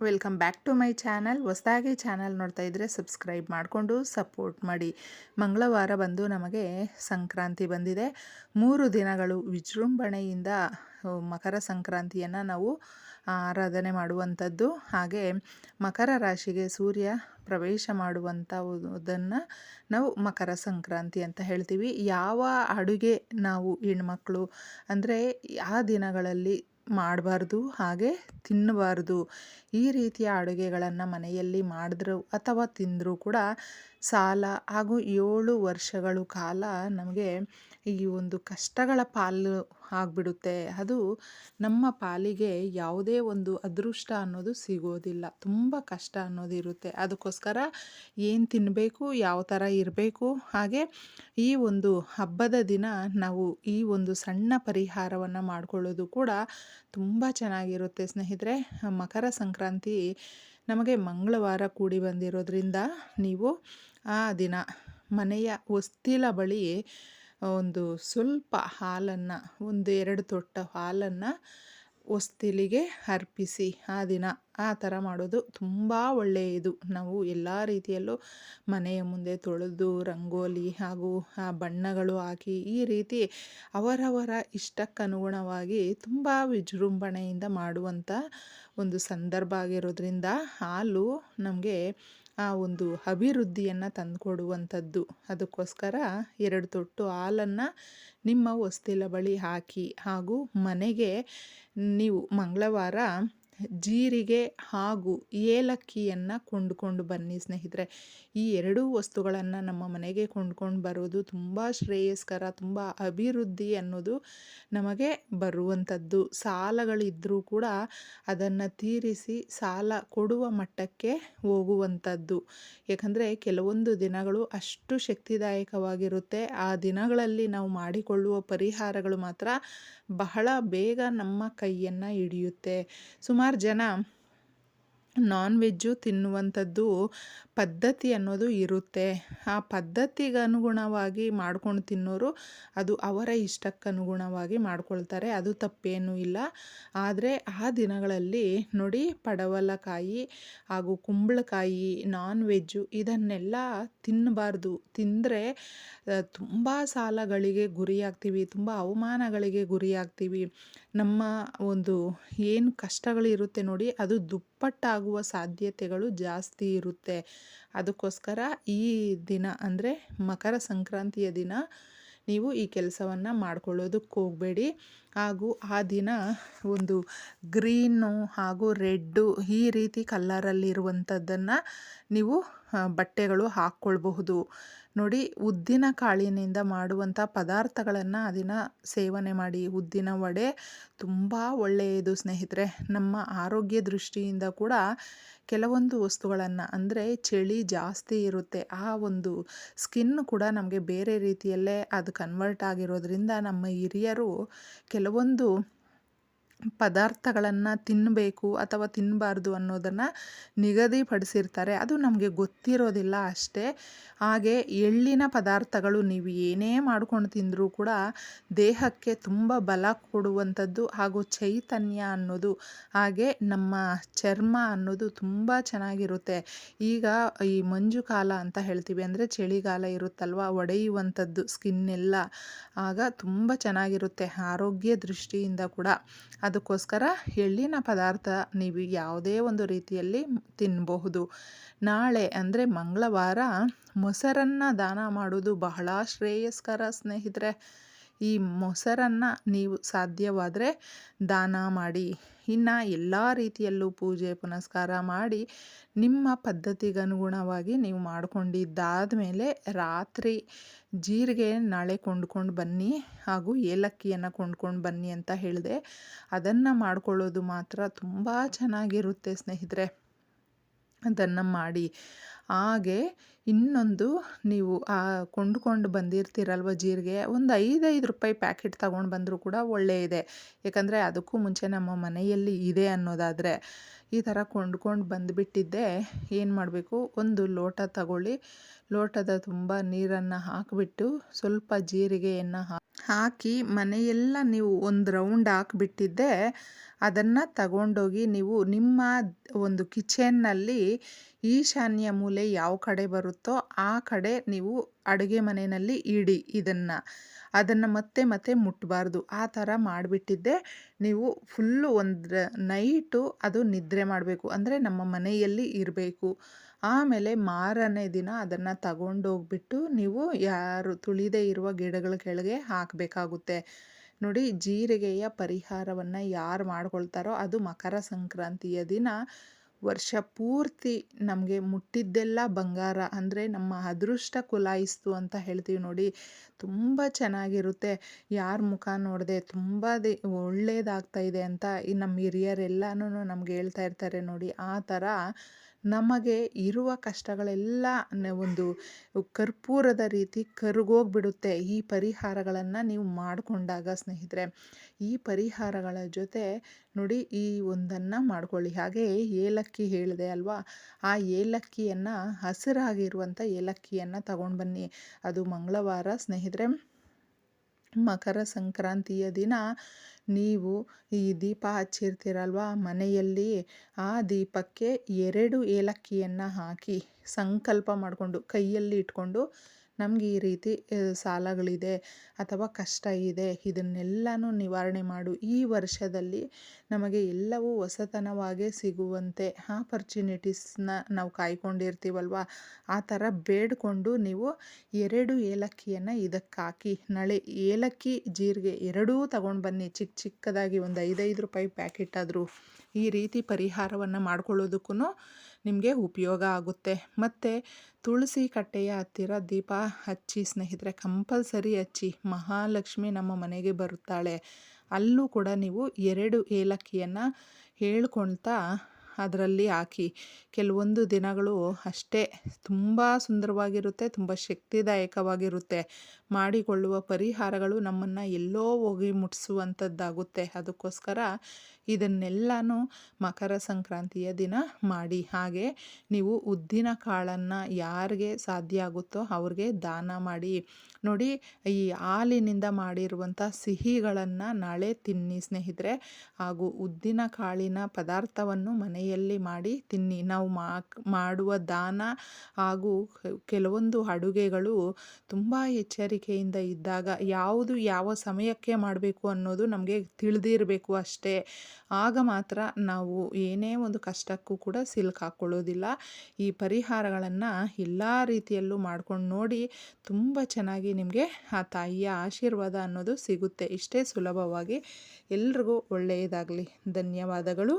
Welcome back to my channel. ಹೊಸದಾಗಿ channel ನೋಡ್ತಾ ಇದ್ದರೆ ಸಬ್ಸ್ಕ್ರೈಬ್ ಮಾಡಿಕೊಂಡು ಸಪೋರ್ಟ್ ಮಾಡಿ. ಮಂಗಳವಾರ ಬಂದು ನಮಗೆ ಸಂಕ್ರಾಂತಿ ಬಂದಿದೆ. ಮೂರು ದಿನಗಳು ವಿಜೃಂಭಣೆಯಿಂದ ಮಕರ ಸಂಕ್ರಾಂತಿಯನ್ನು ನಾವು ಆರಾಧನೆ ಮಾಡುವಂಥದ್ದು. ಹಾಗೆ ಮಕರ ರಾಶಿಗೆ ಸೂರ್ಯ ಪ್ರವೇಶ ಮಾಡುವಂಥದನ್ನು ನಾವು ಮಕರ ಸಂಕ್ರಾಂತಿ ಅಂತ ಹೇಳ್ತೀವಿ. ಯಾವ ಅಡುಗೆ ನಾವು ಹೆಣ್ಮಕ್ಳು, ಅಂದರೆ ಆ ದಿನಗಳಲ್ಲಿ ಮಾಡಬಾರ್ದು, ಹಾಗೆ ತಿನ್ನಬಾರ್ದು. ಈ ರೀತಿಯ ಅಡುಗೆಗಳನ್ನು ಮನೆಯಲ್ಲಿ ಮಾಡಿದ್ರು ಅಥವಾ ತಿಂದರೂ ಕೂಡ ಸಾಲ ಹಾಗೂ ಏಳು ವರ್ಷಗಳು ಕಾಲ ನಮಗೆ ಈ ಒಂದು ಕಷ್ಟಗಳ ಪಾಲು ಆಗಿಬಿಡುತ್ತೆ. ಅದು ನಮ್ಮ ಪಾಲಿಗೆ ಯಾವುದೇ ಒಂದು ಅದೃಷ್ಟ ಅನ್ನೋದು ಸಿಗೋದಿಲ್ಲ. ತುಂಬ ಕಷ್ಟ ಅನ್ನೋದು ಇರುತ್ತೆ. ಅದಕ್ಕೋಸ್ಕರ ಏನು ತಿನ್ನಬೇಕು ಯಾವ ಥರ ಇರಬೇಕು, ಹಾಗೆ ಈ ಒಂದು ಹಬ್ಬದ ದಿನ ನಾವು ಈ ಒಂದು ಸಣ್ಣ ಪರಿಹಾರವನ್ನು ಮಾಡಿಕೊಳ್ಳೋದು ಕೂಡ ತುಂಬ ಚೆನ್ನಾಗಿರುತ್ತೆ ಸ್ನೇಹಿತರೆ. ಮಕರ ಸಂಕ್ರಾಂತಿ ನಮಗೆ ಮಂಗಳವಾರ ಕೂಡಿ ಬಂದಿರೋದ್ರಿಂದ ನೀವು ಆ ದಿನ ಮನೆಯ ಹೊಸ್ತಿಲ ಬಳಿ ಒಂದು ಸ್ವಲ್ಪ ಹಾಲನ್ನು, ಒಂದು ಎರಡು ತೊಟ್ಟ ಹಾಲನ್ನು ಹೊಸ್ತಿಲಿಗೆ ಅರ್ಪಿಸಿ ಆ ದಿನ. ಆ ಥರ ಮಾಡೋದು ತುಂಬ ಒಳ್ಳೆಯದು ನಾವು ಎಲ್ಲ ರೀತಿಯಲ್ಲೂ ಮನೆಯ ಮುಂದೆ ತೊಳೆದು, ರಂಗೋಲಿ ಹಾಗೂ ಆ ಬಣ್ಣಗಳು ಹಾಕಿ ಈ ರೀತಿ ಅವರವರ ಇಷ್ಟಕ್ಕನುಗುಣವಾಗಿ ತುಂಬ ವಿಜೃಂಭಣೆಯಿಂದ ಮಾಡುವಂಥ ಒಂದು ಸಂದರ್ಭ ಆಗಿರೋದ್ರಿಂದ ಹಾಲು ನಮಗೆ ಆ ಒಂದು ಅಭಿವೃದ್ಧಿಯನ್ನು ತಂದುಕೊಡುವಂಥದ್ದು. ಅದಕ್ಕೋಸ್ಕರ ಎರಡು ತೊಟ್ಟು ಹಾಲನ್ನು ನಿಮ್ಮ ಹೊಸ್ತಿಲ ಬಳಿ ಹಾಕಿ ಹಾಗೂ ಮನೆಗೆ ನೀವು ಮಂಗಳವಾರ ಜೀರಿಗೆ ಹಾಗೂ ಏಲಕ್ಕಿಯನ್ನು ಕೊಂಡುಕೊಂಡು ಬನ್ನಿ ಸ್ನೇಹಿತರೆ. ಈ ಎರಡೂ ವಸ್ತುಗಳನ್ನು ನಮ್ಮ ಮನೆಗೆ ಕೊಂಡ್ಕೊಂಡು ಬರೋದು ತುಂಬ ಶ್ರೇಯಸ್ಕರ, ತುಂಬ ಅಭಿವೃದ್ಧಿ ಅನ್ನೋದು ನಮಗೆ ಬರುವಂಥದ್ದು. ಸಾಲಗಳಿದ್ದರೂ ಕೂಡ ಅದನ್ನು ತೀರಿಸಿ ಸಾಲ ಕೊಡುವ ಮಟ್ಟಕ್ಕೆ ಹೋಗುವಂಥದ್ದು. ಯಾಕಂದರೆ ಕೆಲವೊಂದು ದಿನಗಳು ಅಷ್ಟು ಶಕ್ತಿದಾಯಕವಾಗಿರುತ್ತೆ. ಆ ದಿನಗಳಲ್ಲಿ ನಾವು ಮಾಡಿಕೊಳ್ಳುವ ಪರಿಹಾರಗಳು ಮಾತ್ರ ಬಹಳ ಬೇಗ ನಮ್ಮ ಕೈಯನ್ನು ಹಿಡಿಯುತ್ತೆ. ಸುಮಾರು ಸುಮಾರು ಜನ ನಾನ್ ವೆಜ್ಜು ತಿನ್ನುವಂಥದ್ದು ಪದ್ಧತಿ ಅನ್ನೋದು ಇರುತ್ತೆ. ಆ ಪದ್ಧತಿಗೆ ಅನುಗುಣವಾಗಿ ಮಾಡ್ಕೊಂಡು ತಿನ್ನೋರು ಅದು ಅವರ ಇಷ್ಟಕ್ಕನುಗುಣವಾಗಿ ಮಾಡ್ಕೊಳ್ತಾರೆ. ಅದು ತಪ್ಪೇನೂ ಇಲ್ಲ. ಆದರೆ ಆ ದಿನಗಳಲ್ಲಿ ನೋಡಿ ಪಡವಲಕಾಯಿ ಹಾಗೂ ಕುಂಬಳಕಾಯಿ ನಾನ್ ವೆಜ್ಜು ಇದನ್ನೆಲ್ಲ ತಿನ್ನಬಾರ್ದು. ತಿಂದರೆ ತುಂಬ ಸಾಲಗಳಿಗೆ ಗುರಿಯಾಗ್ತೀವಿ, ತುಂಬ ಅವಮಾನಗಳಿಗೆ ಗುರಿಯಾಗ್ತೀವಿ. ನಮ್ಮ ಒಂದು ಏನು ಕಷ್ಟಗಳಿರುತ್ತೆ ನೋಡಿ ಅದು ದುಪ್ಪಟ್ಟಾಗುವ ಸಾಧ್ಯತೆಗಳು ಜಾಸ್ತಿ ಇರುತ್ತೆ. ಅದಕ್ಕೋಸ್ಕರ ಈ ದಿನ ಅಂದರೆ ಮಕರ ಸಂಕ್ರಾಂತಿಯ ದಿನ ನೀವು ಈ ಕೆಲಸವನ್ನು ಮಾಡ್ಕೊಳ್ಳೋದಕ್ಕೆ ಹೋಗಬೇಡಿ. ಹಾಗೂ ಆ ದಿನ ಒಂದು ಗ್ರೀನು ಹಾಗೂ ರೆಡ್ಡು ಈ ರೀತಿ ಕಲ್ಲರಲ್ಲಿರುವಂಥದ್ದನ್ನು ನೀವು ಬಟ್ಟೆಗಳು ಹಾಕ್ಕೊಳ್ಬಹುದು. ನೋಡಿ, ಉದ್ದಿನ ಕಾಳಿನಿಂದ ಮಾಡುವಂಥ ಪದಾರ್ಥಗಳನ್ನು ಅದನ್ನ ದಿನ ಸೇವನೆ ಮಾಡಿ. ಉದ್ದಿನ ವಡೆ ತುಂಬ ಒಳ್ಳೆಯದು ಸ್ನೇಹಿತರೆ. ನಮ್ಮ ಆರೋಗ್ಯ ದೃಷ್ಟಿಯಿಂದ ಕೂಡ ಕೆಲವೊಂದು ವಸ್ತುಗಳನ್ನು, ಅಂದರೆ ಚಳಿ ಜಾಸ್ತಿ ಇರುತ್ತೆ. ಆ ಒಂದು ಸ್ಕಿನ್ ಕೂಡ ನಮಗೆ ಬೇರೆ ರೀತಿಯಲ್ಲೇ ಅದು ಕನ್ವರ್ಟ್ ಆಗಿರೋದ್ರಿಂದ ನಮ್ಮ ಹಿರಿಯರು ಕೆಲವೊಂದು ಪದಾರ್ಥಗಳನ್ನು ತಿನ್ನಬೇಕು ಅಥವಾ ತಿನ್ನಬಾರ್ದು ಅನ್ನೋದನ್ನು ನಿಗದಿಪಡಿಸಿರ್ತಾರೆ. ಅದು ನಮಗೆ ಗೊತ್ತಿರೋದಿಲ್ಲ ಅಷ್ಟೇ. ಹಾಗೆ ಎಳ್ಳಿನ ಪದಾರ್ಥಗಳು ನೀವು ಏನೇ ಮಾಡ್ಕೊಂಡು ತಿಂದರೂ ಕೂಡ ದೇಹಕ್ಕೆ ತುಂಬ ಬಲ ಕೊಡುವಂಥದ್ದು ಹಾಗೂ ಚೈತನ್ಯ ಅನ್ನೋದು, ಹಾಗೆ ನಮ್ಮ ಚರ್ಮ ಅನ್ನೋದು ತುಂಬ ಚೆನ್ನಾಗಿರುತ್ತೆ. ಈಗ ಈ ಮಂಜು ಕಾಲ ಅಂತ ಹೇಳ್ತೀವಿ ಅಂದರೆ ಚಳಿಗಾಲ ಇರುತ್ತಲ್ವ, ಒಡೆಯುವಂಥದ್ದು ಸ್ಕಿನ್ನೆಲ್ಲ ಆಗ ತುಂಬ ಚೆನ್ನಾಗಿರುತ್ತೆ ಆರೋಗ್ಯ ದೃಷ್ಟಿಯಿಂದ ಕೂಡ. ಅದಕ್ಕೋಸ್ಕರ ಎಳ್ಳಿನ ಪದಾರ್ಥ ನೀವು ಯಾವುದೇ ಒಂದು ರೀತಿಯಲ್ಲಿ ತಿನ್ನಬಹುದು ನಾಳೆ ಅಂದರೆ ಮಂಗಳವಾರ ಮೊಸರನ್ನು ದಾನ ಮಾಡೋದು ಬಹಳ ಶ್ರೇಯಸ್ಕರ ಸ್ನೇಹಿತರೆ. ಈ ಮೊಸರನ್ನು ನೀವು ಸಾಧ್ಯವಾದರೆ ದಾನ ಮಾಡಿ. ಇನ್ನು ಎಲ್ಲ ರೀತಿಯಲ್ಲೂ ಪೂಜೆ, ಪುನಸ್ಕಾರ ಮಾಡಿ ನಿಮ್ಮ ಪದ್ಧತಿಗನುಗುಣವಾಗಿ ನೀವು ಮಾಡಿಕೊಂಡಿದ್ದಾದ ಮೇಲೆ ರಾತ್ರಿ ಜೀರಿಗೆ ನಾಳೆ ಕೊಂಡ್ಕೊಂಡು ಬನ್ನಿ ಹಾಗೂ ಏಲಕ್ಕಿಯನ್ನು ಕೊಂಡ್ಕೊಂಡು ಬನ್ನಿ ಅಂತ ಹೇಳಿದೆ. ಅದನ್ನು ಮಾಡ್ಕೊಳ್ಳೋದು ಮಾತ್ರ ತುಂಬ ಚೆನ್ನಾಗಿರುತ್ತೆ ಸ್ನೇಹಿತರೆ. ಅದನ್ನು ಮಾಡಿ. ಹಾಗೆ ಇನ್ನೊಂದು ನೀವು, ಆ, ಕೊಂಡುಕೊಂಡು ಬಂದಿರ್ತೀರಲ್ವ ಜೀರಿಗೆ, ಒಂದು ಐದೈದು ರೂಪಾಯಿ ಪ್ಯಾಕೆಟ್ ತಗೊಂಡು ಬಂದರೂ ಕೂಡ ಒಳ್ಳೆಯದೆ ಯಾಕಂದರೆ ಅದಕ್ಕೂ ಮುಂಚೆ ನಮ್ಮ ಮನೆಯಲ್ಲಿ ಇದೆ ಅನ್ನೋದಾದರೆ ಈ ಥರ ಕೊಂಡ್ಕೊಂಡು ಬಂದುಬಿಟ್ಟಿದ್ದೆ. ಏನು ಮಾಡಬೇಕು? ಒಂದು ಲೋಟ ತಗೊಳ್ಳಿ. ಲೋಟದ ತುಂಬ ನೀರನ್ನು ಹಾಕಿಬಿಟ್ಟು ಸ್ವಲ್ಪ ಜೀರಿಗೆಯನ್ನು ಹಾ ಹಾಕಿ ಮನೆಯೆಲ್ಲ ನೀವು ಒಂದು ರೌಂಡ್ ಹಾಕಿಬಿಟ್ಟಿದ್ದೆ, ಅದನ್ನು ತಗೊಂಡೋಗಿ ನೀವು ನಿಮ್ಮ ಒಂದು ಕಿಚನ್ನಲ್ಲಿ ಈಶಾನ್ಯ ಮೂಲೆ ಯಾವ ಕಡೆ ಬರುತ್ತೋ ಆ ಕಡೆ ನೀವು ಅಡುಗೆ ಮನೆಯಲ್ಲಿ ಇಡಿ ಇದನ್ನು. ಅದನ್ನು ಮತ್ತೆ ಮತ್ತೆ ಮುಟ್ಟಬಾರ್ದು ಆ ಥರ ಮಾಡಿಬಿಟ್ಟಿದ್ದೆ. ನೀವು ಫುಲ್ಲು ಒಂದು ನೈಟು ಅದು ನಿದ್ರೆ ಮಾಡಬೇಕು. ಅಂದರೆ ನಮ್ಮ ಮನೆಯಲ್ಲಿ ಇರಬೇಕು. ಆಮೇಲೆ ಮಾರನೇ ದಿನ ಅದನ್ನು ತಗೊಂಡೋಗ್ಬಿಟ್ಟು ನೀವು ಯಾರು ತುಳಿದೇ ಇರುವ ಗಿಡಗಳ ಕೆಳಗೆ ಹಾಕಬೇಕಾಗುತ್ತೆ. ನೋಡಿ, ಜೀರಿಗೆಯ ಪರಿಹಾರವನ್ನು ಯಾರು ಮಾಡ್ಕೊಳ್ತಾರೋ ಅದು ಮಕರ ಸಂಕ್ರಾಂತಿಯ ದಿನ. ವರ್ಷ ಪೂರ್ತಿ ನಮಗೆ ಮುಟ್ಟಿದ್ದೆಲ್ಲ ಬಂಗಾರ ಅಂದರೆ ನಮ್ಮ ಅದೃಷ್ಟ ಕುಲಾಯಿಸ್ತು ಅಂತ ಹೇಳ್ತೀವಿ ನೋಡಿ. ತುಂಬ ಚೆನ್ನಾಗಿರುತ್ತೆ. ಯಾರ ಮುಖ ನೋಡಿದೆ ತುಂಬ ಒಳ್ಳೇದಾಗ್ತಾ ಇದೆ ಅಂತ ಈ ನಮ್ಮ ಹಿರಿಯರೆಲ್ಲನೂ ನಮ್ಗೆ ಹೇಳ್ತಾ ಇರ್ತಾರೆ ನೋಡಿ. ಆ ಥರ ನಮಗೆ ಇರುವ ಕಷ್ಟಗಳೆಲ್ಲ ಒಂದು ಕರ್ಪೂರದ ರೀತಿ ಕರಗೋಗ್ಬಿಡುತ್ತೆ. ಈ ಪರಿಹಾರಗಳನ್ನು ನೀವು ಮಾಡಿಕೊಂಡಾಗ ಸ್ನೇಹಿತರೆ, ಈ ಪರಿಹಾರಗಳ ಜೊತೆ ನೋಡಿ ಈ ಒಂದನ್ನು ಮಾಡ್ಕೊಳ್ಳಿ. ಹಾಗೆ ಏಲಕ್ಕಿ ಹೇಳಿದೆ ಅಲ್ವಾ? ಆ ಏಲಕ್ಕಿಯನ್ನು ಹಸಿರಾಗಿರುವಂಥ ಏಲಕ್ಕಿಯನ್ನು ತಗೊಂಡು ಬನ್ನಿ. ಅದು ಮಂಗಳವಾರ ಸ್ನೇಹಿತರೆ, ಮಕರ ಸಂಕ್ರಾಂತಿಯ ದಿನ ನೀವು ಈ ದೀಪ ಹಚ್ಚಿರ್ತೀರಲ್ವ ಮನೆಯಲ್ಲಿ? ಆ ದೀಪಕ್ಕೆ ಎರಡು ಏಲಕ್ಕಿಯನ್ನು ಹಾಕಿ ಸಂಕಲ್ಪ ಮಾಡಿಕೊಂಡು ಕೈಯಲ್ಲಿ ಇಟ್ಕೊಂಡು ನಮಗೆ ಈ ರೀತಿ ಸಾಲಗಳಿದೆ ಅಥವಾ ಕಷ್ಟ ಇದೆ, ಇದನ್ನೆಲ್ಲನೂ ನಿವಾರಣೆ ಮಾಡು. ಈ ವರ್ಷದಲ್ಲಿ ನಮಗೆ ಎಲ್ಲವೂ ಹೊಸತನವಾಗೇ ಸಿಗುವಂತೆ ಆಪರ್ಚುನಿಟೀಸ್ನ ನಾವು ಕಾಯ್ಕೊಂಡಿರ್ತೀವಲ್ವ? ಆ ಥರ ಬೇಡಿಕೊಂಡು ನೀವು ಎರಡು ಏಲಕ್ಕಿಯನ್ನು ಇದಕ್ಕೆ ಹಾಕಿ ನಾಳೆ ಏಲಕ್ಕಿ ಜೀರಿಗೆ ಎರಡೂ ತಗೊಂಡು ಬನ್ನಿ. ಚಿಕ್ಕ ಚಿಕ್ಕದಾಗಿ ಒಂದು ಐದೈದು ರೂಪಾಯಿ ಪ್ಯಾಕೆಟ್ ಆದರೂ ಈ ರೀತಿ ಪರಿಹಾರವನ್ನು ಮಾಡ್ಕೊಳ್ಳೋದಕ್ಕೂ ನಿಮಗೆ ಉಪಯೋಗ ಆಗುತ್ತೆ. ಮತ್ತು ತುಳಸಿ ಕಟ್ಟೆಯ ಹತ್ತಿರ ದೀಪ ಹಚ್ಚಿ ಸ್ನೇಹಿತರೆ, ಕಂಪಲ್ಸರಿ ಹಚ್ಚಿ. ಮಹಾಲಕ್ಷ್ಮಿ ನಮ್ಮ ಮನೆಗೆ ಬರುತ್ತಾಳೆ. ಅಲ್ಲೂ ಕೂಡ ನೀವು ಎರಡು ಏಲಕ್ಕಿಯನ್ನು ಹೇಳ್ಕೊಳ್ತಾ ಅದರಲ್ಲಿ ಹಾಕಿ. ಕೆಲವೊಂದು ದಿನಗಳು ಅಷ್ಟೇ. ತುಂಬ ಸುಂದರವಾಗಿರುತ್ತೆ, ತುಂಬ ಶಕ್ತಿದಾಯಕವಾಗಿರುತ್ತೆ. ಮಾಡಿಕೊಳ್ಳುವ ಪರಿಹಾರಗಳು ನಮ್ಮನ್ನು ಎಲ್ಲೋ ಹೋಗಿ ಮುಟ್ಟಿಸುವಂಥದ್ದಾಗುತ್ತೆ ಅದಕ್ಕೋಸ್ಕರ ಇದನ್ನೆಲ್ಲನೂ ಮಕರ ಸಂಕ್ರಾಂತಿಯ ದಿನ ಮಾಡಿ. ಹಾಗೆ ನೀವು ಉದ್ದಿನ ಕಾಳನ್ನು ಯಾರಿಗೆ ಸಾಧ್ಯ ಆಗುತ್ತೋ ಅವ್ರಿಗೆ ದಾನ ಮಾಡಿ. ನೋಡಿ, ಈ ಹಾಲಿನಿಂದ ಮಾಡಿರುವಂಥ ಸಿಹಿಗಳನ್ನು ನಾಳೆ ತಿನ್ನಿ ಸ್ನೇಹಿತರೆ. ಹಾಗೂ ಉದ್ದಿನ ಕಾಳಿನ ಪದಾರ್ಥವನ್ನು ಮನೆಯಲ್ಲಿ ಮಾಡಿ ತಿನ್ನಿ. ನಾವು ಮಾಡುವ ದಾನ ಹಾಗೂ ಕೆಲವೊಂದು ಅಡುಗೆಗಳು ತುಂಬ ಎಚ್ಚರಿಕೆಯಿಂದ ಇದ್ದಾಗ ಯಾವುದು ಯಾವ ಸಮಯಕ್ಕೆ ಮಾಡಬೇಕು ಅನ್ನೋದು ನಮಗೆ ತಿಳಿದಿರಬೇಕು ಅಷ್ಟೇ. ಆಗ ಮಾತ್ರ ನಾವು ಏನೇ ಒಂದು ಕಷ್ಟಕ್ಕೂ ಕೂಡ ಸಿಲ್ಕ್ ಹಾಕ್ಕೊಳ್ಳೋದಿಲ್ಲ. ಈ ಪರಿಹಾರಗಳನ್ನು ಎಲ್ಲ ರೀತಿಯಲ್ಲೂ ಮಾಡ್ಕೊಂಡು ನೋಡಿ ತುಂಬ ಚೆನ್ನಾಗಿ ನಿಮಗೆ ಆ ತಾಯಿಯ ಆಶೀರ್ವಾದ ಅನ್ನೋದು ಸಿಗುತ್ತೆ. ಇಷ್ಟೇ ಸುಲಭವಾಗಿ ಎಲ್ರಿಗೂ ಒಳ್ಳೆಯದಾಗಲಿ. ಧನ್ಯವಾದಗಳು.